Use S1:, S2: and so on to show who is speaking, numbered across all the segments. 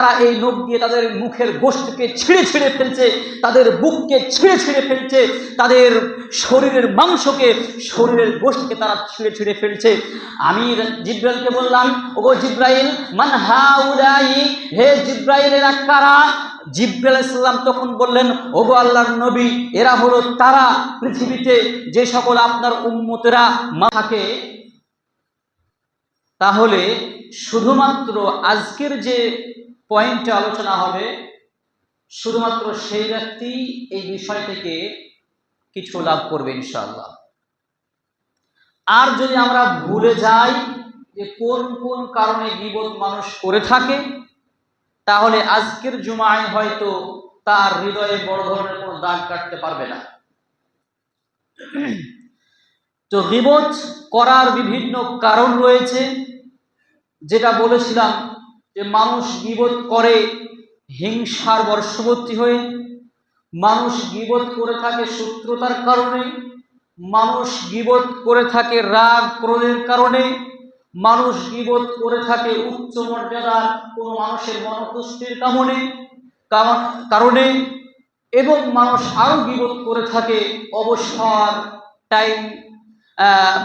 S1: তারা এই নখ দিয়ে তাদের মুখের গোষ্ঠকে ছিঁড়ে ছিঁড়ে ফেলছে, তাদের বুককে ছিঁড়ে ছিঁড়ে ফেলছে, তাদের শরীরের মাংসকে, শরীরের গোষ্ঠকে তারা ছিঁড়ে ছিঁড়ে ফেলছে। আমি জিব্রাইলকে বললাম, ওগো জিব্রাইল, মান হাউলাই হে জিব্রাইলেরা কারা? জিব্রাইল ইসলাম তখন বললেন, ওগো আল্লাহর নবী, এরা হলো তারা, পৃথিবীতে যে সকল আপনার উম্মতেরা মাথাকে তাহলে শুধুমাত্র আজকের যে পয়েন্টে আলোচনা হবে শুধুমাত্র সেই ব্যক্তি এই বিষয় থেকে কিছু লাভ করবে ইনশাআল্লাহ। আর যদি আমরা ভুলে যাই যে কোন কোন কারণে গিবত মানুষ করে থাকে, তাহলে আজকের জুমায় হয়তো তার হৃদয়ে বড় ধরনের কোনো দাগ কাটতে পারবে না। তো গিবত করার বিভিন্ন কারণ রয়েছে, যেটা বলেছিলাম যে মানুষ গিবত করে হিংসার বর্ষবর্তী হয়ে, মানুষ গিবত করে থাকে শত্রুতার কারণে, মানুষ গিবত করে থাকে রাগ ক্রোধের কারণে, মানুষ গিবত করে থাকে উচ্চ মর্যাদার কোনো মানুষের মনতুষ্টির কামনে কারণে এবং মানুষ আরও গিবত করে থাকে অবসর টাইম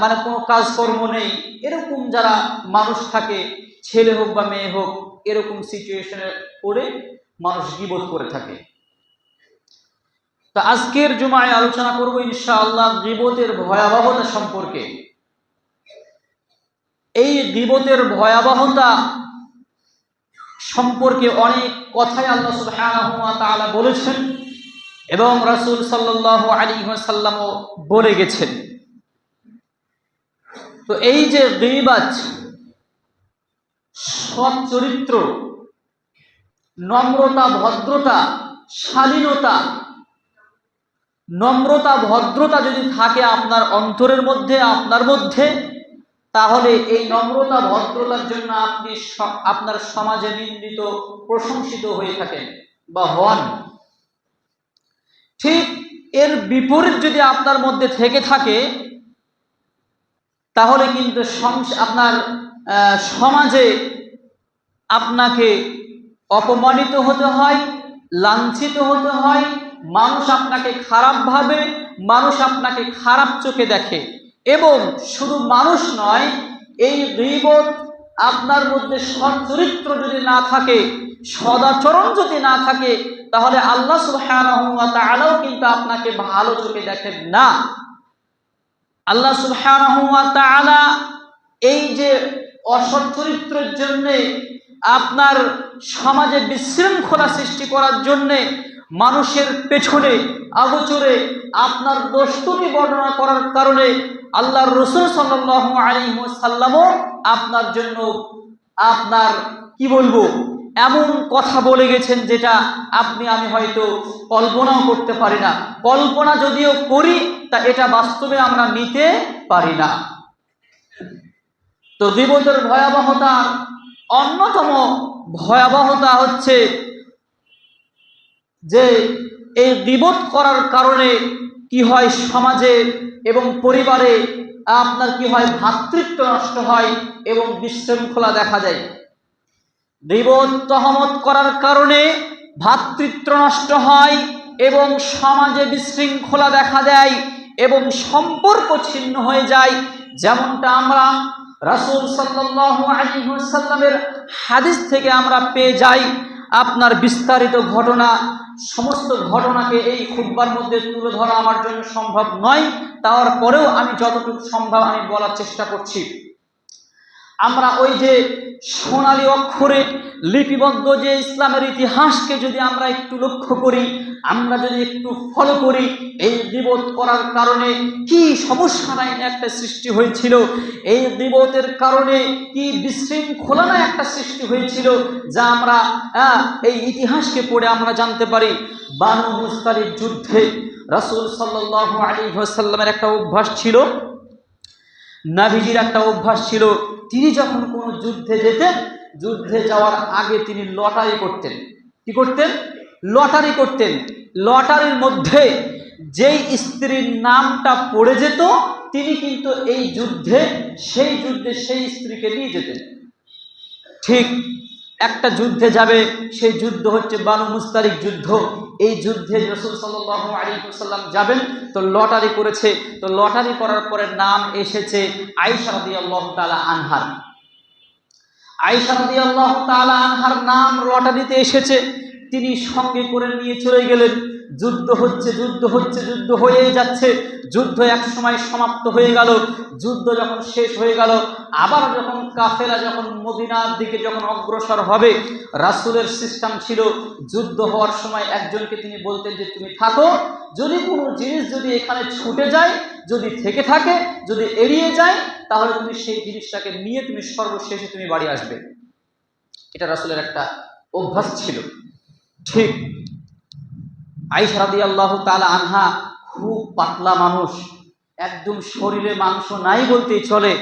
S1: মানে কোনো কাজকর্ম নেই। এরকম যারা মানুষ থাকে ছেলে হোক বা মেয়ে হোক, এরকম সিচুয়েশনে পড়ে মানুষ গিবত করে থাকে। তো আজকের জুমায় আলোচনা করব ইনশাআল্লাহ গিবতের ভয়াবহতা সম্পর্কে। এই গিবতের ভয়াবহতা সম্পর্কে অনেক কথাই আল্লাহ তাআলা বলেছেন এবং রাসূল সাল্লাল্লাহু আলাইহি ওয়াসাল্লামও বলে গেছেন। তো এই যে গিবাজ সৎ চরিত্র নম্রতা, ভদ্রতা, শালীনতা। নম্রতা, ভদ্রতা যদি থাকে আপনার অন্তরের মধ্যে, আপনার মধ্যে, তাহলে এই নম্রতা, ভদ্রতার জন্য আপনি আপনার সমাজে নিন্দিত, প্রশংসিত হয়ে থাকেন বা হন। ঠিক এর বিপরীত যদি আপনার মধ্যে থেকে থাকে, তাহলে কিন্তু আপনার সমাজে আপনাকে অপমানিত হতে হয়, লাঞ্ছিত হতে হয়, মানুষ আপনাকে খারাপ ভাবে, মানুষ আপনাকে খারাপ চোখে দেখে। এবং শুধু মানুষ নয়, এই গীবত আপনার মধ্যে সচ্চরিত্র যদি না থাকে, সদাচরণ যদি না থাকে, তাহলে আল্লাহ তাআলাও কিন্তু আপনাকে ভালো চোখে দেখেন না। আল্লাহ তাআলা এই যে অসৎ চরিত্রের জন্যে, আপনার সমাজে বিশৃঙ্খলা সৃষ্টি করার জন্যে, মানুষের পেছনে, আগোচরে আপনার বস্তুকে বর্ণনা করার কারণে আল্লাহর রসুল সাল্লাল্লাহু আলাইহি ওয়াসাল্লামও আপনার জন্য আপনার, কি বলব, এমন কথা বলে গেছেন যেটা আপনি, আমি হয়তো কল্পনাও করতে পারি না। কল্পনা যদিও করি, তা এটা বাস্তবে আমরা নিতে পারি না। তো বিপদের ভয়াবহতা, অন্যতম ভয়াবহতা হচ্ছে যে এই বিপদ করার কারণে কি হয় সমাজে এবং পরিবারে আপনার কি হয় ভ্রাতৃত্ব নষ্ট হয় এবং বিশৃঙ্খলা দেখা যায় বিপদ তহমত করার কারণে ভ্রাতৃত্ব নষ্ট হয় এবং সমাজে বিশৃঙ্খলা দেখা দেয় এবং সম্পর্ক ছিন্ন হয়ে যায়। যেমনটা আমরা রাসূল ওয়াসাল্লামের হাদিস থেকে আমরা পেয়ে যাই আপনার বিস্তারিত ঘটনা, সমস্ত ঘটনাকে এই খুববার মধ্যে তুলে ধরা আমার জন্য সম্ভব নয়। তারপরেও আমি যতটুকু সম্ভব আমি বলার চেষ্টা করছি। আমরা ওই যে সোনালী অক্ষরে লিপিবদ্ধ যে ইসলামের ইতিহাসকে যদি আমরা একটু লক্ষ্য করি, আমরা যদি একটু ফলো করি, এই দিবত করার কারণে কি সমস্যা নাই একটা সৃষ্টি হয়েছিল? এই দিবতের কারণে কি বিশৃঙ্খলা না একটা সৃষ্টি হয়েছিল যা আমরা এই ইতিহাসকে পড়ে আমরা জানতে পারি? বানু মুস্তারির যুদ্ধে রাসূল সাল্লাল্লাহু আলাইহি ওয়াসাল্লামের একটা অভ্যাস ছিল, নাভিজির একটা অভ্যাস ছিল। তিনি যখন কোনো যুদ্ধে যেতেন, যুদ্ধে যাওয়ার আগে তিনি লটারি করতেন। কি করতেন? লটারি করতেন। লটারির মধ্যে যেই স্ত্রীর নামটা পড়ে যেত, তিনি কিন্তু এই যুদ্ধে, সেই যুদ্ধে সেই স্ত্রীকে নিয়ে যেতেন। ঠিক একটা যুদ্ধে যাবে, সেই যুদ্ধ হচ্ছে বানু মুস্তারিক যুদ্ধ। এই যুদ্ধে রসুল সাল্লু আলাইহি ওয়াসাল্লাম যাবেন, তো লটারি করেছে। তো লটারি করার পরে নাম এসেছে আইসারদি আল্লাহ তালা আনহার। আইসারদি আল্লাহ তালা আনহার নাম লটারিতে এসেছে। তিনি সঙ্গে করে নিয়ে চলে গেলেন। যুদ্ধ হচ্ছে যুদ্ধ হচ্ছে, যুদ্ধ হয়েই যাচ্ছে। যুদ্ধ এক সময় সমাপ্ত হয়ে গেল। যুদ্ধ যখন শেষ হয়ে গেল, আবার যখন কাফেলা যখন মদিনার দিকে যখন অগ্রসর হবে, রাসূলের সিস্টেম ছিল যুদ্ধ হওয়ার সময় একজনকে তিনি বলতেন যে, তুমি থাকো, যদি কোনো জিনিস যদি এখানে ছুটে যায়, যদি থেকে থাকে, যদি এড়িয়ে যায়, তাহলে তুমি সেই জিনিসটাকে নিয়ে তুমি সর্বশেষে তুমি বাড়ি আসবে। এটা রাসূলের একটা অভ্যাস ছিল। ঠিক আইসা রাদি আল্লাহ তালা আনহা খুব পাতলা মানুষ, একদম শরীরে মাংস নাই বলতেই চলে,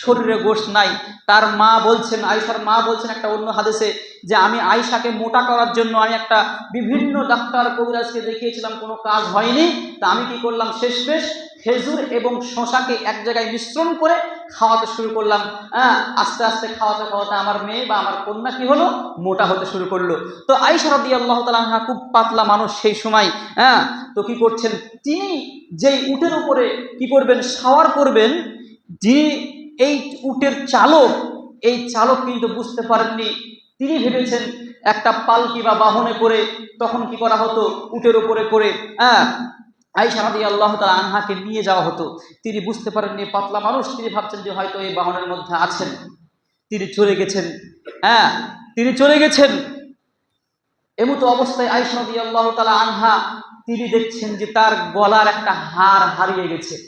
S1: শরীরে গোশ নাই। তার মা বলছেন আয়সার মা বলছেন একটা অন্য হাদেশে যে আমি আয়সাকে মোটা করার জন্য আমি একটা বিভিন্ন ডাক্তার কবিরাজকে দেখিয়েছিলাম, কোনো কাজ হয়নি, তা আমি কি করলাম? শেষমেশ খেজুর এবং শশাকে এক জায়গায় মিশ্রণ করে খাওয়াতে শুরু করলাম। হ্যাঁ আস্তে আস্তে খাওয়াতে খাওয়াতে আমার মেয়ে বা আমার কন্যা কি হলো? মোটা হতে শুরু করল। তো আইসা রদি আল্লাহ তালা খুব পাতলা মানুষ সেই সময়। হ্যাঁ তো কি করছেন? তিনি যেই উটের উপরে কি করবেন? সাওয়ার করবেন। যিনি এই উটের চালক, এই চালক কিন্তু বুঝতে পারেননি। তিনি ভেবেছেন একটা পালকি বা বাহনে করে তখন কি করা হতো? উটের উপরে করে হ্যাঁ আইসা রাদি আল্লাহ তালা আনহাকে নিয়ে যাওয়া হতো। তিনি বুঝতে পারেননি, পাতলা মানুষ, তিনি ভাবছেন যে হয়তো এই বাহনের মধ্যে আছেন। তিনি চলে গেছেন। হ্যাঁ তিনি চলে গেছেন। এমতো অবস্থায় আইসা রাদি আল্লাহ তালা আনহা, তিনি দেখছেন যে তার গলার একটা হার হারিয়ে গেছে।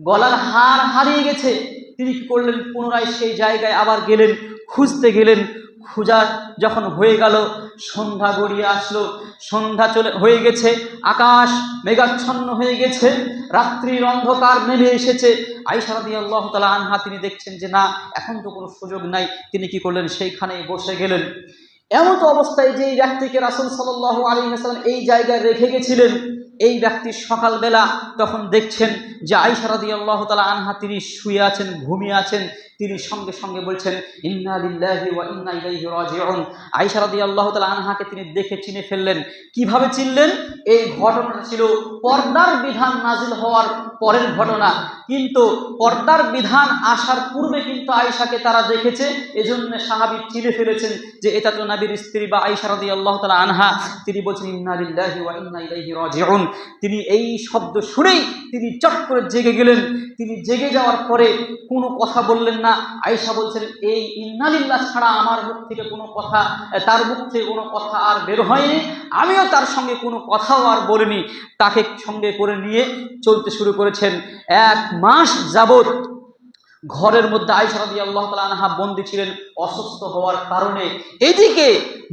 S1: গলার হার হারিয়ে গেছে। তিনি কি করলেন? পুনরায় সেই জায়গায় আবার গেলেন, খুঁজতে গেলেন। খোঁজা যখন হয়ে গেল, সন্ধ্যা গড়িয়ে আসলো। সন্ধ্যা চলে, হয়ে গেছে, আকাশ মেঘাচ্ছন্ন হয়ে গেছে, রাত্রির অন্ধকার নেমে এসেছে। আইসারাদি আল্লাহ তালা আনহা তিনি দেখছেন যে, না, এখন তো কোনো সুযোগ নাই। তিনি কি করলেন? সেইখানে বসে গেলেন। এমন তো অবস্থায় যে ব্যক্তিকে রাসুল সাল্লাহ আলী হাসান এই জায়গায় রেখে গেছিলেন এই ব্যক্তি সকালবেলা তখন দেখছেন যে আইসারাদি আল্লাহ তালা আনহা তিনি শুয়ে আছেন, ঘুমিয়ে আছেন। তিনি সঙ্গে সঙ্গে বলছেন, ইন্না লিল্লাহি রাদিয়াল্লাহু তাআলা আনহাকে তিনি দেখে চিনে ফেললেন। কীভাবে চিনলেন? এই ঘটনাটা ছিল পর্দার বিধান নাজিল হওয়ার পরের ঘটনা। কিন্তু পর্দার বিধান আসার পূর্বে কিন্তু আয়েশাকে তারা দেখেছে। এজন্য সাহাবী চিনে ফেলেছেন যে এটা তো নবীর স্ত্রী বা আয়সা আয়েশা রাদিয়াল্লাহু তাআলা আনহা। তিনি বলছেন, ইন্না ওয়া ইন্না ইলাইহি রাজিউন। তিনি এই শব্দ শুনেই তিনি চট করে জেগে গেলেন। তিনি জেগে যাওয়ার পরে কোনো কথা বললেন না। আয়েশা বলছেন, এই ইন্নালিল্লাহ ছাড়া আমার মুখ থেকে কোনো কথা, তার মুখ থেকে কোনো কথা আর বের হয়নি। আমিও তার সঙ্গে কোনো কথাও আর বলিনি। তাকে সঙ্গে করে নিয়ে চলতে শুরু করেছেন। এক মাস যাবত ঘরের মধ্যে আয়সা রাদিয়াল্লাহু তালা আনহা বন্দী ছিলেন। অসুস্থ হওয়ার কারণে এদিকে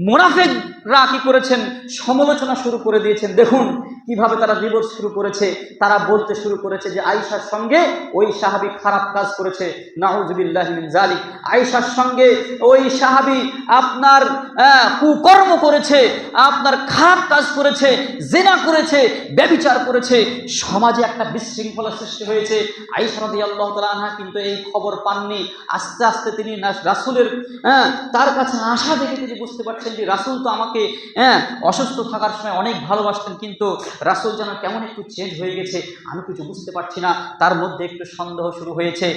S1: মোনাফেকরা কি করেছেন? সমালোচনা শুরু করে দিয়েছেন। দেখুন কীভাবে তারা বিরোধ শুরু করেছে। তারা বলতে শুরু করেছে যে আয়েশার সঙ্গে ওই সাহাবি খারাপ কাজ করেছে। নাহুজবিল্লাহ জালিক আয়েশার সঙ্গে ওই সাহাবি আপনার কুকর্ম করেছে, আপনার খারাপ কাজ করেছে, জেনা করেছে, ব্যবিচার করেছে। সমাজে একটা বিশৃঙ্খলা সৃষ্টি হয়েছে। আয়েশা রাদি আল্লাহ তালা কিন্তু এই খবর পাননি। আস্তে আস্তে তিনি রাসূলের হ্যাঁ তার কাছে আসা দেখে তিনি বুঝতে পারছেন যে রাসূল তো আমাকে হ্যাঁ অসুস্থ থাকার সময় অনেক ভালোবাসতেন, কিন্তু রাসূল যেন কেমন একটু চেঞ্জ হয়ে গেছে, আমি কিছু বুঝতে পারছি না, তার মধ্যে একটু সন্দেহ শুরু হয়েছে।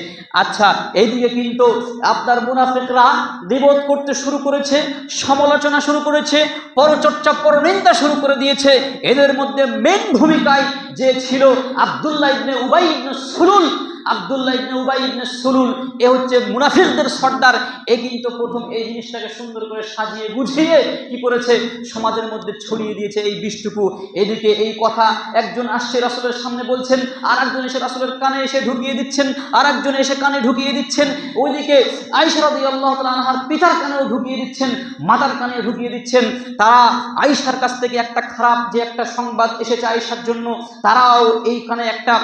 S1: আচ্ছা এইদিকে কিন্তু আপনার মুনাফিকরা বিবোধ করতে শুরু করেছে, সমালোচনা শুরু করেছে, পরচর্চা, পরনিন্দা শুরু করে দিয়েছে। এদের মধ্যে মেন ভূমিকায় যে ছিল আবদুল্লাহ ইবনে উবাই ইবনে সুলুল আবদুল্লাহ ইবনে উবাই ইবনে সুলুল, এ হচ্ছে মুনাফিকদের সর্দার। এ কিন্তু প্রথম এই জিনিসটাকে সুন্দর করে সাজিয়ে গুছিয়ে কি করেছে? সমাজের মধ্যে ছড়িয়ে দিয়েছে এই বিষটুকু। এদিকে এই কথা, একজন আসছে রাসূলের সামনে বলছেন আর একজন এসে রাসূলের কানে এসে ঢুকিয়ে দিচ্ছেন আর একজন এসে কানে ঢুকিয়ে দিচ্ছেন। ওইদিকে আয়েশা রাদিয়াল্লাহু তাআলা আনহার পিতার কানেও ঢুকিয়ে দিচ্ছেন, মাতার কানে ঢুকিয়ে দিচ্ছেন। তারা আয়েশার কাছ থেকে একটা খারাপ যে একটা সংবাদ এসেছে আয়েশার জন্য, তারাও এইখানে একটা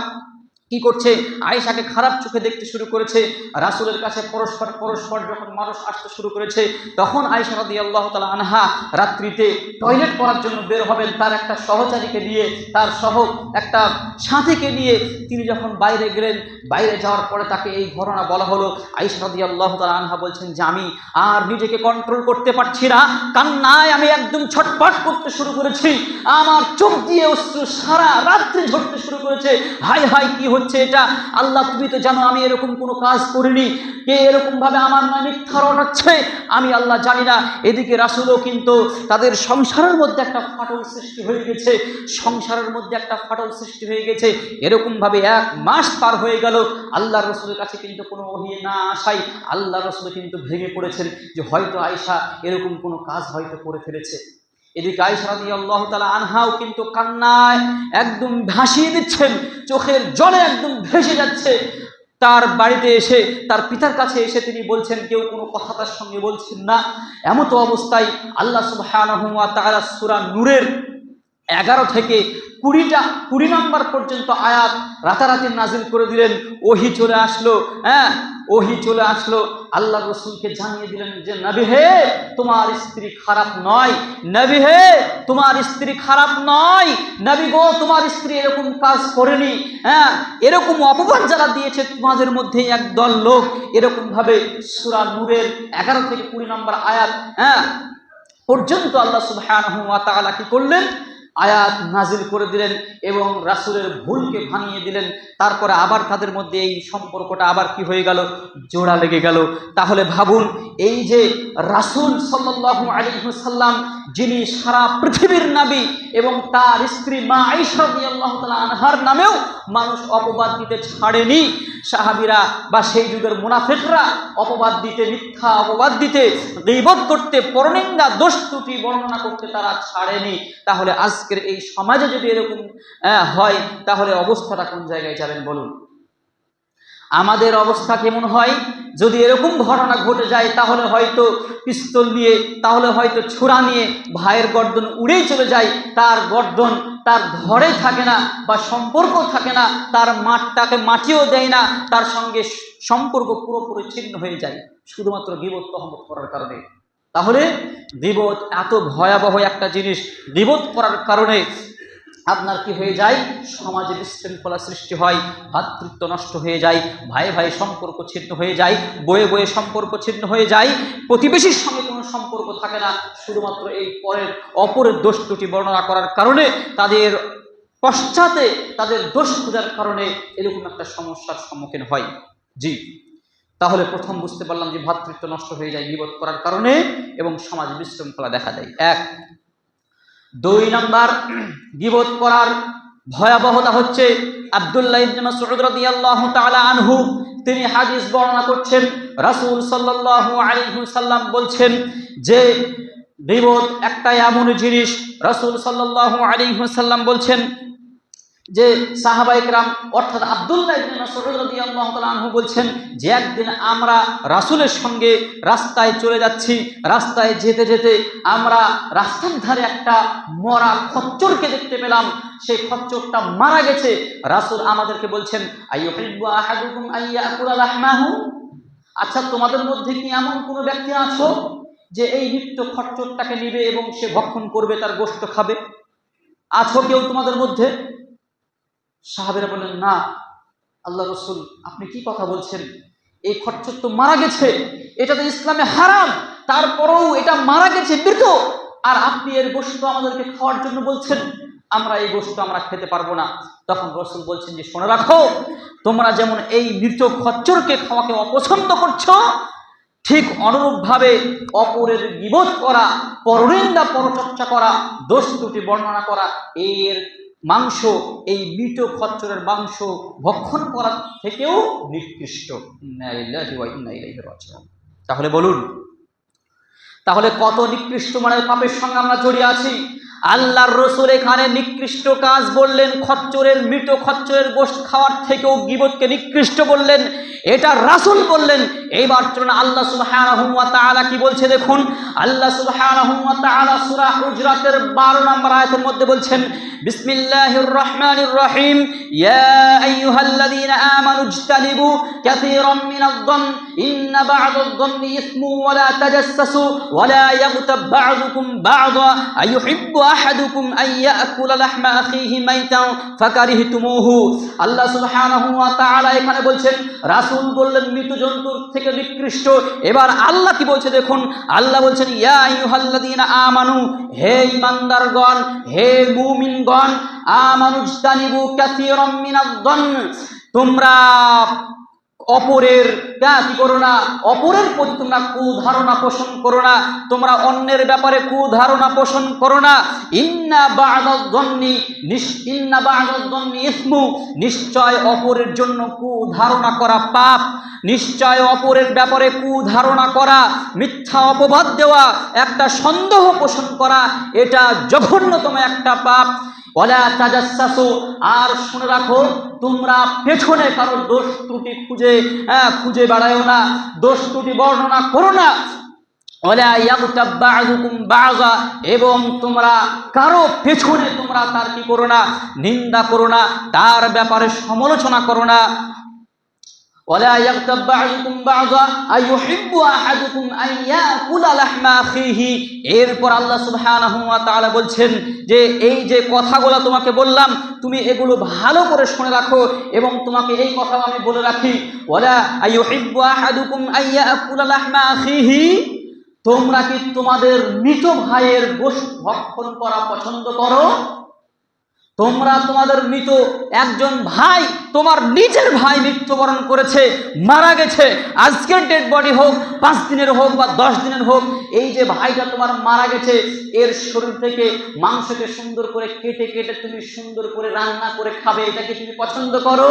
S1: কি করছে? আয়েশাকে খারাপ চোখে দেখতে শুরু করেছে। রাসুলের কাছে পরস্পর পরস্পর যখন মানুষ আসতে শুরু করেছে, তখন আয়েশা রাদি আল্লাহ তালা আনহা রাত্রিতে টয়লেট করার জন্য বের হবেন। তার একটা সহচারীকে নিয়ে তার সহ একটা সাথীকে নিয়ে তিনি যখন বাইরে গেলেন, বাইরে যাওয়ার পরে তাকে এই ঘটনা বলা হলো। আয়েশা রাদি আল্লাহ তালা আনহা বলছেন, যে আমি আর নিজেকে কন্ট্রোল করতে পারছি না। কান্নায় আমি একদম ছটপট করতে শুরু করেছি। আমার চোখ দিয়ে অশ্রু সারা রাত্রি ঝরতে শুরু করেছে। হাই হাই কি হচ্ছে এটা, আল্লাহ তুমি তো জানো আমি এরকম কোনো কাজ করিনি। কে এরকম ভাবে আমার নামে মিথ্যা রটাচ্ছে, আমি আল্লাহ জানি না। এদিকে রাসুলও কিন্তু তাদের সংসারের মধ্যে একটা ফাটল সৃষ্টি হয়ে গেছে, সংসারের মধ্যে একটা ফাটল সৃষ্টি হয়ে গেছে। এরকমভাবে এক মাস পার হয়ে গেল, আল্লাহ রসুলের কাছে কিন্তু কোনো ওহি না আসাই আল্লাহ রসুল কিন্তু ভেঙে পড়েছেন যে হয়তো আয়সা এরকম কোনো কাজ হয়তো করে ফেলেছে। এদিকে আয়সা রাদি আল্লাহ তালা আনহাও কিন্তু কান্নায় একদম ভাসিয়ে দিচ্ছেন, চোখের জলে একদম ভেসে যাচ্ছে। তার বাড়িতে এসে, তার পিতার কাছে এসে তিনি বলছেন, কেউ কোনো কথা তার সঙ্গে বলছেন না। এমতো অবস্থায় আল্লাহ সুবাহ তারা সুরা নূরের এগারো থেকে কুড়িটা, কুড়ি নম্বর পর্যন্ত আয়াত রাতারাতি নাজিল করে দিলেন। ওহি চলে আসলো হ্যাঁ? ওহি চলে আসলো, আল্লাহ রসুলকে জানিয়ে দিলেন যে, নবী হে, তোমার স্ত্রী খারাপ নয়। নবী হে, তোমার স্ত্রী খারাপ নয়। নবী গো, তোমার স্ত্রী এরকম কাজ করেনি। হ্যাঁ এরকম অপবাদ যারা দিয়েছে তোমাদের মধ্যে একদল লোক এরকম ভাবে সুরা নূরের এগারো থেকে কুড়ি নম্বর আয়াত হ্যাঁ পর্যন্ত আল্লাহ তাআলা কি করলেন? আয়াত নাজিল করে দিলেন এবং রাসূলের ভুলকে ভাঙিয়ে দিলেন। তারপরে আবার তাদের মধ্যে এই সম্পর্কটা আবার কি হয়ে গেল? জোড়া লেগে গেল। তাহলে ভাবুন, এই যে রাসূল সাল্লাল্লাহু আলাইহি সাল্লাম যিনি সারা পৃথিবীর নাবী এবং তার স্ত্রী মা রাদিয়াল্লাহু তাআলা আনহার নামেও মানুষ অপবাদ দিতে ছাড়েনি। সাহাবিরা বা সেই যুগের মুনাফিকরা অপবাদ দিতে, মিথ্যা অপবাদ দিতে, গীবত করতে, পরনিন্দা, দোষ ত্রুটি বর্ণনা করতে তারা ছাড়েনি। তাহলে আজকের এই সমাজে যদি এরকম হয়, তাহলে অবস্থাটা কোন জায়গায় যাবেন বলুন? আমাদের অবস্থা কেমন হয়? যদি এরকম ঘটনা ঘটে যায়, তাহলে হয়তো পিস্তল নিয়ে, তাহলে হয়তো ছোড়া নিয়ে ভাইয়ের গর্দন উড়েই চলে যায়। তার গর্দন তার ঘরে থাকে না বা সম্পর্ক থাকে না, তার মাঠটাকে মাটিও দেয় না, তার সঙ্গে সম্পর্ক পুরোপুরি ছিন্ন হয়ে যায়। শুধুমাত্র তহমত করার কারণে। তাহলে বিপদ এত ভয়াবহ একটা জিনিস বিপদ করার কারণে আপনার কি হয়ে যায়? সমাজে বিশৃঙ্খলা সৃষ্টি হয়, ভাতৃত্ব নষ্ট হয়ে যায়, ভাই ভাই সম্পর্ক ছিন্ন হয়ে যায়, বয়ে বয়ে সম্পর্ক ছিন্ন হয়ে যায়, প্রতিবেশীর সঙ্গে কোনো সম্পর্ক থাকে না। শুধুমাত্র এই পরের, অপরের দোষ ত্রুটি বর্ণনা করার কারণে তাদের পশ্চাতে তাদের দোষ খোঁজার কারণে এরকম একটা সমস্যার সম্মুখীন হয়। জি। তাহলে প্রথম বুঝতে পারলাম যে ভাতৃত্ব নষ্ট হয়ে যায়, বিপদ করার কারণে এবং সমাজ বিশৃঙ্খলা দেখা দেয়। এক, দুই নাম্বার গিবত করার ভয়াবহতা হচ্ছে আব্দুল্লাহ আনহু। তিনি হাদিস বর্ণনা করছেন, রাসূল সাল্লাল্লাহু আলাইহি সাল্লাম বলছেন যে গিবত একটা এমন জিনিস, রাসূল সাল্লাল্লাহু আলাইহি বলছেন যে সাহাবাইকরাম অর্থাৎ আব্দুল্লাহ আনহু বলছেন যে একদিন আমরা রাসূলের সঙ্গে রাস্তায় চলে যাচ্ছি। রাস্তায় যেতে যেতে আমরা রাস্তার ধারে একটা মরা খচ্চরকে দেখতে পেলাম। সেই খচ্চরটা মারা গেছে। রাসূল আমাদেরকে বলছেন আচ্ছা তোমাদের মধ্যে কি এমন কোনো ব্যক্তি আছো যে এই নিত্য খচ্চরটাকে নিবে এবং সে ভক্ষণ করবে, তার গোশত খাবে? আছো কেউ তোমাদের মধ্যে? সাহাবেরা বললেন, না, আল্লাহ রসুল, আপনি কি কথা বলছেন? এই খরচর তো মারা গেছে, এটা তো ইসলামে হারাম, তারপরেও এটা মারা গেছে, মৃত। আর আপনি এর গোস্ত আমাদেরকে খাওয়ার জন্য বলছেন, আমরা এই গোস্ত আমরা খেতে পারব না। তখন রসুল বলছেন যে, শুনে রাখো, তোমরা যেমন এই মৃত খচ্চরকে খাওয়াকে অপছন্দ করছ, ঠিক অনুরূপভাবে অপরের বিবোধ করা, পরনিন্দা পরচর্চা করা, দোষ ত্রুটি বর্ণনা করা, এর মাংস, এই মৃত খচ্চরের মাংস ভক্ষণ করার থেকেও নিকৃষ্ট। তাহলে বলুন, তাহলে কত নিকৃষ্ট মানের পাপের সঙ্গে আমরা জড়িয়ে আছি? আল্লাহর রসুল এখানে নিকৃষ্ট কাজ বললেন, খচ্চরের, মৃত খচ্চরের গোষ্ঠ খাওয়ার থেকেও গিবতকে নিকৃষ্ট বললেন, এটা রাসুল বললেন। এইবার চলুন আল্লাহ ওয়া কি বলছে দেখুন। আল্লাহ হুজরাতের 12 নম্বর আয়াতের মধ্যে বলছেন আইয়ুহিব্বু আহাদুকুম আন ইয়াকুলা লাহমা আখিহি মাইতান ফাকারিহতুমুহু। আল্লাহ সুবহানাহু ওয়া তাআলা এখানে বলছেন, রাসূল বললেন মৃত জন্তুর থেকে নিকৃষ্ট। এবার আল্লাহ কি বলছে দেখুন, আল্লাহ বলছেন, ইয়া আইয়ুহাল্লাযীনা আমানু, হে ঈমানদারগণ, হে মুমিনগণ, আমানুজতানিবু কাসীরাম মিনাদ-দন, তোমরা অপরের কি করো না, অপরের প্রতি তোমরা কুধারণা পোষণ করো না, তোমরা অন্যের ব্যাপারে কুধারণা পোষণ করো না। ইন্না নিশ, ইন্না বা'দাদ-দন্নি ইসমু, নিশ্চয় অপরের জন্য কুধারণা করা পাপ, নিশ্চয় অপরের ব্যাপারে কুধারণা করা, মিথ্যা অপবাদ দেওয়া, একটা সন্দেহ পোষণ করা, এটা জঘন্যতম একটা পাপ। আর শুনে রাখো তোমরা পেছনে কারও দোষ ত্রুটি খুঁজে হ্যাঁ, খুঁজে বেড়ায়ও না দোষ ত্রুটি বর্ণনা করো না। এবং তোমরা কারও পেছনে তোমরা তার কি করো না নিন্দা করো না তার ব্যাপারে সমালোচনা করো না। ولا يغتب بعضكم بعضا أيحب أحدكم أن يأكل لحم أخيه এরপর আল্লাহ সুবহানাহু ওয়া তাআলা বলছেন যে এই যে কথাগুলো তোমাকে বললাম তুমি এগুলো ভালো করে শুনে রাখো এবং তোমাকে এই কথা আমি বলে রাখি ওয়ালা আইয়ুহিব্বু আহাদুকুম আন ইয়াকুলা লাহমা আখিহি তোমরা কি তোমাদের মৃত ভাইয়ের গোশত ভক্ষণ করা পছন্দ করো তোমরা তোমাদের মৃত একজন ভাই তোমার নিজের ভাই মৃত্যুবরণ করেছে, মারা গেছে। আজকের ডেড বডি হোক, পাঁচ দিনের হোক বা দশ দিনের হোক, এই যে ভাইটা তোমার মারা গেছে, এর শরীর থেকে মাংসকে সুন্দর করে কেটে কেটে তুমি সুন্দর করে রান্না করে খাবে, এটা কি তুমি পছন্দ করো?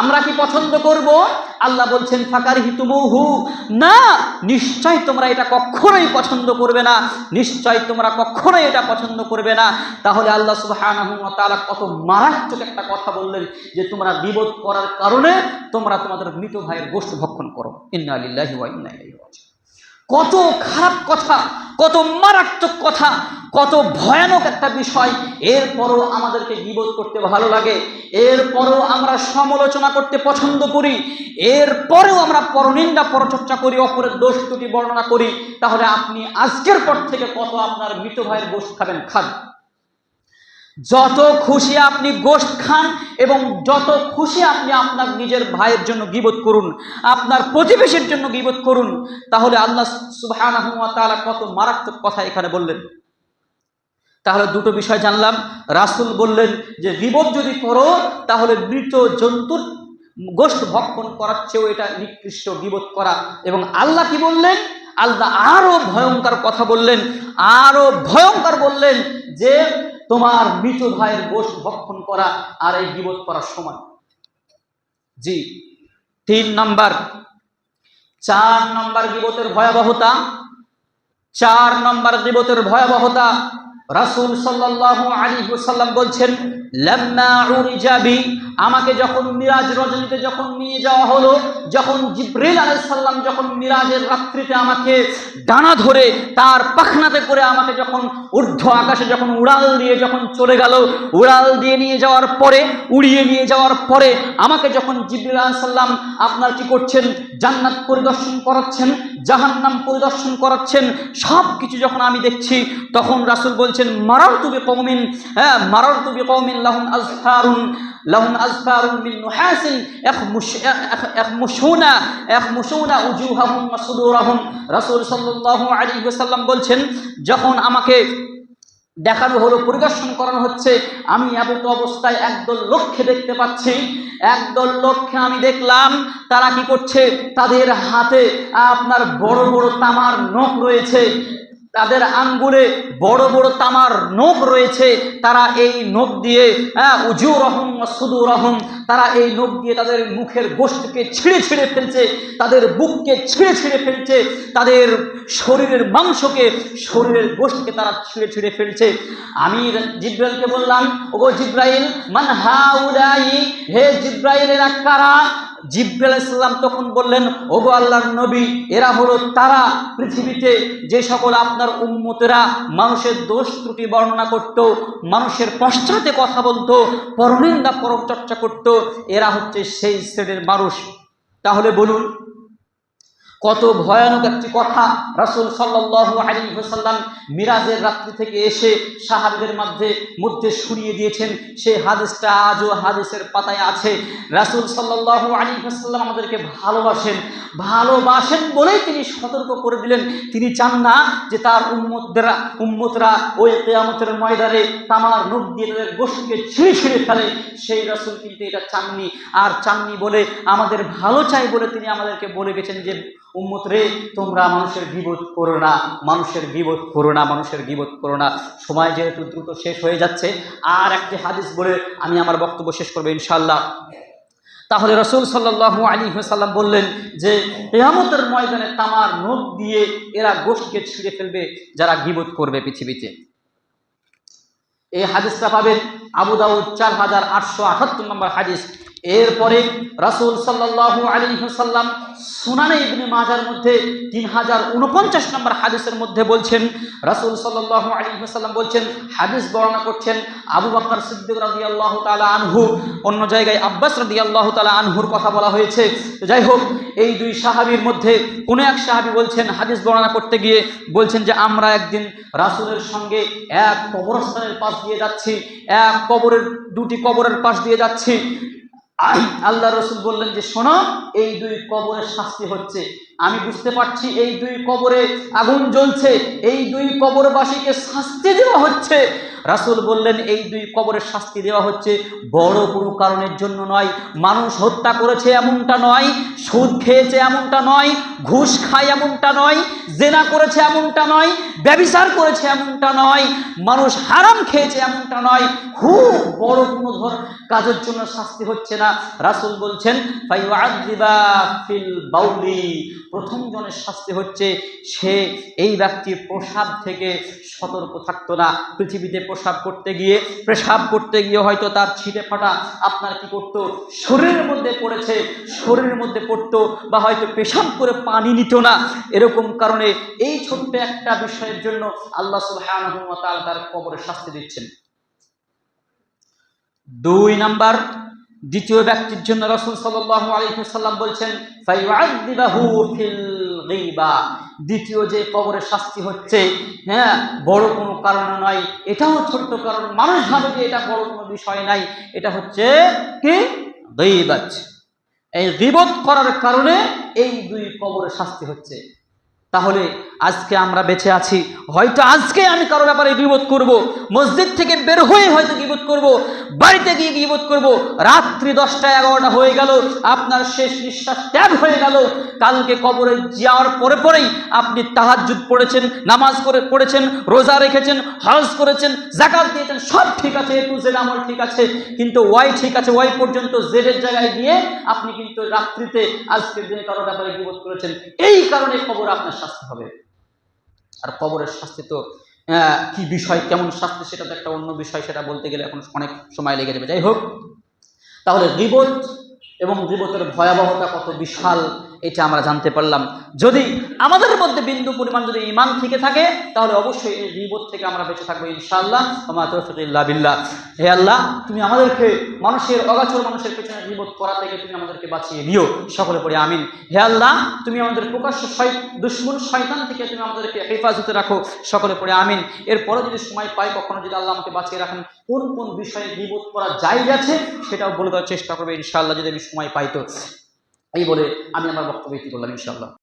S1: আমরা কি পছন্দ করব? আল্লাহ বলছেন ফাকার হিতুমহু না, নিশ্চয় তোমরা এটা কখনোই পছন্দ করবে না, নিশ্চয় তোমরা কখনোই এটা পছন্দ করবে না। তাহলে আল্লাহ তাআলা কত মারাত্মক একটা কথা বললেন যে তোমরা বিপদ করার কারণে তোমরা তোমাদের মৃত ভাইয়ের গোষ্ঠ ভক্ষণ করো। ইন্না লিল্লাহি ওয়া ইন্না ইলাইহি রাজিউন। কত খারাপ কথা, কত মারাত্মক কথা, কত ভয়ানক একটা বিষয়। এরপরও আমাদেরকে বিবোধ করতে ভালো লাগে, এরপরও আমরা সমালোচনা করতে পছন্দ করি, এরপরেও আমরা পরনিন্দা, পরচর্চা করি, অপরের দোষ ত্রুটি বর্ণনা করি। তাহলে আপনি আজকের পর থেকে কত আপনার মৃত ভাইয়ের গোষ্ঠ খাবেন? খান। যত খুশি আপনি গোশত খান এবং যত খুশি আপনি আপনার নিজের ভাইয়ের জন্য গিবত করুন, আপনার প্রতিবেশীর জন্য গিবত করুন, তাহলে আল্লাহ তাআলা কত মারাত্মক কথা এখানে বললেন। তাহলে দুটো বিষয় জানলাম। রাসূল বললেন যে, গিবত যদি করো, তাহলে মৃত জন্তুর গোষ্ঠ ভক্ষণ করার চেয়েও এটা নিকৃষ্ট গিবত করা। এবং আল্লাহ কি বললেন? আল্লাহ আরও ভয়ঙ্কর কথা বললেন। আরও ভয়ঙ্কর বললেন যে তোমার মৃত ভাইয়ের গোষ ভক্ষণ করা আর এই গিবত করার সময়। জি, তিন নম্বর। চার নম্বর গিবতের ভয়াবহতা। চার নম্বর গিবতের ভয়াবহতা। রাসূল সাল্লাল্লাহু আলাইহি ওয়াসাল্লাম বলছেন আমাকে যখন মিরাজ রজনীতে যখন নিয়ে যাওয়া হলো, যখন জিব্রিল আলাইহিস সালাম যখন মিরাজের রাত্রিতে আমাকে ডানা ধরে তার পাখনাতে করে আমাকে যখন ঊর্ধ্ব আকাশে যখন উড়াল দিয়ে যখন চলে গেল, উড়াল দিয়ে নিয়ে যাওয়ার পরে, উড়িয়ে নিয়ে যাওয়ার পরে আমাকে যখন জিব্রিল আলাইহিস সালাম আপনার কি করছেন? জান্নাত পরিদর্শন করাচ্ছেন, জাহান্নাম পরিদর্শন করাচ্ছেন সব কিছু যখন আমি দেখছি, তখন রাসূল বলছেন মারার তুবি কৌমিন হ্যাঁ মারার তুবি কৌমিন লাহুম আজফারুন লাহুম আজফারুন মিন নুহাসিন ইয়াখমুশুনা উজুহাহুম ওয়া সুদুরাহুম। রাসূল সাল্লাল্লাহু আলাইহি ওয়াসাল্লাম বলছেন, যখন আমাকে দেখানো হলো, পরিদর্শন করানো হচ্ছে, আমি এমত অবস্থায় একদল লক্ষ্যে দেখতে পাচ্ছি। একদল লক্ষ্যে আমি দেখলাম, তারা কি করছে? তাদের হাতে আপনার বড় বড় তামার নখ রয়েছে। তাদের আঙ্গুলে বড় বড় তামার নোখ রয়েছে, তারা এই নোখ দিয়ে হ্যাঁ উজু রহম সুদু রহম তারা এই নোখ দিয়ে তাদের মুখের গোষ্ঠকে ছিঁড়ে ছিঁড়ে ফেলছে, তাদের বুককে ছিঁড়ে ছিঁড়ে ফেলছে, তাদের শরীরের মাংসকে, শরীরের গোষ্ঠকে তারা ছিঁড়ে ছিঁড়ে ফেলছে। আমি জিব্রাইলকে বললাম, ওগো জিব্রাইল, মান হাউলাই হে জিব্রাইলেরা কারা? জিব্রাইল ইসলাম তখন বললেন, ওগো আল্লাহর নবী, এরা হলো তারা পৃথিবীতে যে সকল আপনার উন্মতেরা মানুষের দোষ ত্রুটি বর্ণনা করত, মানুষের পশ্চাতে কথা বলতো, পরনিন্দা পরচর্চা করত, এরা হচ্ছে সেই শ্রেণির মানুষ। তাহলে বলুন কত ভয়ানক একটি কথা রাসুল সাল্লাল্লাহু আলী হোসাল্লাম মিরাজের রাত্রি থেকে এসে সাহাবিদের মধ্যে মধ্যে শুনিয়ে দিয়েছেন। সেই হাদিসটা আজও হাদিসের পাতায় আছে। রাসুল সাল্লাল্লাহু আলী হোসাল্লাম আমাদেরকে ভালোবাসেন। ভালোবাসেন বলেই তিনি সতর্ক করে দিলেন। তিনি চান না যে তার উম্মতরা উম্মতরা ওই কেয়ামতের ময়দানে তামার নখ দিয়ে তাদের গোষ্ঠীকে ছিঁড়ে ছিঁড়ে ফেলে। সেই রাসুল কিন্তু এটা চাননি। আর চাননি বলে আমাদের ভালো চাই বলে তিনি আমাদেরকে বলে গেছেন যে উম্মত রে, তোমরা মানুষের বিবোধ করো না, মানুষের বিবোধ করো না, মানুষের বিবোধ করো না। সময় যেহেতু দ্রুত শেষ হয়ে যাচ্ছে, আর একটি হাদিস বলে আমি আমার বক্তব্য শেষ করব ইনশাল্লাহ তাহলে রসুল সাল্লাহ আলী সাল্লাম বললেন যে, কেয়ামতের ময়দানে তামার নখ দিয়ে এরা গোষ্ঠকে ছিঁড়ে ফেলবে, যারা গিবোধ করবে পৃথিবীতে। এই হাদিসটা পাবেন আবু দাউদ চার হাজার আটশো আটাত্তর নম্বর হাদিস। এরপরে রাসুল সাল্লাহ আলী সাল্লাম সুনানে ইবনে মাজার মধ্যে তিন হাজার উনপঞ্চাশ নম্বর হাদিসের মধ্যে বলছেন, রাসুল সাল্লাহ আলী সাল্লাম বলছেন, হাদিস বর্ণনা করছেন আবু বাকর সিদ্দিক রাজি আল্লাহ তালা আনহু, অন্য জায়গায় আব্বাস রাদি আল্লাহ তালা আনহুর কথা বলা হয়েছে। যাই হোক, এই দুই সাহাবির মধ্যে কোনো এক সাহাবি বলছেন, হাদিস বর্ণনা করতে গিয়ে বলছেন যে, আমরা একদিন রাসুলের সঙ্গে এক কবরস্থানের পাশ দিয়ে যাচ্ছি, এক কবরের, দুটি কবরের পাশ দিয়ে যাচ্ছি। আল্লাহ রসুল বললেন যে শোনো এই দুই কবরের শাস্তি হচ্ছে। আমি বুঝতে পারছি এই দুই কবরে আগুন জ্বলছে, এই দুই কবরবাসীকে শাস্তি দেওয়া হচ্ছে। রাসুল বললেন, এই দুই কবরের শাস্তি দেওয়া হচ্ছে বড় কোনো কারণের জন্য নয়। মানুষ হত্যা করেছে এমনটা নয়, সুদ খেয়েছে এমনটা নয়, ঘুষ খায় এমনটা নয়, জেনা করেছে এমনটা নয়, ব্যবিচার করেছে এমনটা নয়, মানুষ হারাম খেয়েছে এমনটা নয়। খুব বড় কোনো ধর কাজের জন্য শাস্তি হচ্ছে না। রাসুল বলছেন বাউলি প্রথম জনের শাস্তি হচ্ছে সে এই ব্যক্তির প্রসাব থেকে সতর্ক থাকতো না। পৃথিবীতে প্রসাব করতে গিয়ে, প্রসাব করতে গিয়ে হয়তো তার ছিটে ফাটা আপনার কি করতো? শরীরের মধ্যে পড়েছে, শরীরের মধ্যে পড়তো বা হয়তো পেশাব করে পানি নিত না। এরকম কারণে এই ছোট্ট একটা বিষয়ের জন্য আল্লাহ সুলহান তার কবরে শাস্তি দিচ্ছেন। দুই নাম্বার দ্বিতীয় ব্যক্তির জন্য রসুল আলহিসাল্লাম বলছেন দ্বিতীয় যে কবরের শাস্তি হচ্ছে হ্যাঁ বড় কোনো কারণ নয়। এটাও ছোট্ট কারণ, মানুষ ভাবে যে এটা বড় কোনো বিষয় নাই। এটা হচ্ছে কি? দৈবাজ এই বিবোধ করার কারণে এই দুই কবরের শাস্তি হচ্ছে। তাহলে আজকে আমরা বেঁচে আছি। হয়তো আজকে আমি কারও ব্যাপারে গিবোধ করব। মসজিদ থেকে বের হয়ে হয়তো গিবোধ করব। বাড়িতে গিয়ে গিবোধ করব। রাত্রি দশটা এগারোটা হয়ে গেল। আপনার শেষ নিঃশ্বাস ত্যাগ হয়ে গেল। কালকে কবরে যাওয়ার পরে পরেই আপনি তাহাজুদ পড়েছেন, নামাজ করে পড়েছেন, রোজা রেখেছেন, হজ করেছেন জাকাত দিয়েছেন, সব ঠিক আছে একটু জেড আমল ঠিক আছে। কিন্তু ওয়াই ঠিক আছে, ওয়াই পর্যন্ত জেডের জায়গায় গিয়ে আপনি কিন্তু রাত্রিতে আজকের দিনে কারও ব্যাপারে গিবোধ করেছেন। এই কারণে কবর আপনার শাস্তি হবে। আর কবরের শাস্তি তো কি বিষয়, কেমন শাস্তি সেটা তো একটা অন্য বিষয়, সেটা বলতে গেলে এখন অনেক সময় লেগে যাবে। যাই হোক, তাহলে গিবত এবং গিবতের ভয়াবহতা কত বিশাল এটা আমরা জানতে পারলাম। যদি আমাদের মধ্যে বিন্দু পরিমাণ যদি ইমান থেকে থাকে, তাহলে অবশ্যই এই বিপদ থেকে আমরা বেঁচে থাকব ইনশাআল্লাহ। তোমার বিল্লাহ। হে আল্লাহ, তুমি আমাদেরকে মানুষের অগাচর মানুষের পেছনে বিপদ করা থেকে তুমি আমাদেরকে বাঁচিয়ে দিও সকলে পড়ে আমিন। হে আল্লাহ, তুমি আমাদের প্রকাশ্য দুশ্মন শয়তান থেকে তুমি আমাদেরকে হেফাজতে রাখো। সকলে পড়ে আমিন। এরপরে যদি সময় পাই, কখনো যদি আল্লাহ আমাকে বাঁচিয়ে রাখেন, কোন কোন বিষয়ে বিপদ করা যাই গেছে সেটাও বলে দেওয়ার চেষ্টা করবে ইনশাআল্লাহ, যদি আমি সময় পাই তো। এই বলে আমি আমার বক্তব্য করলাম ইনশাআল্লাহ।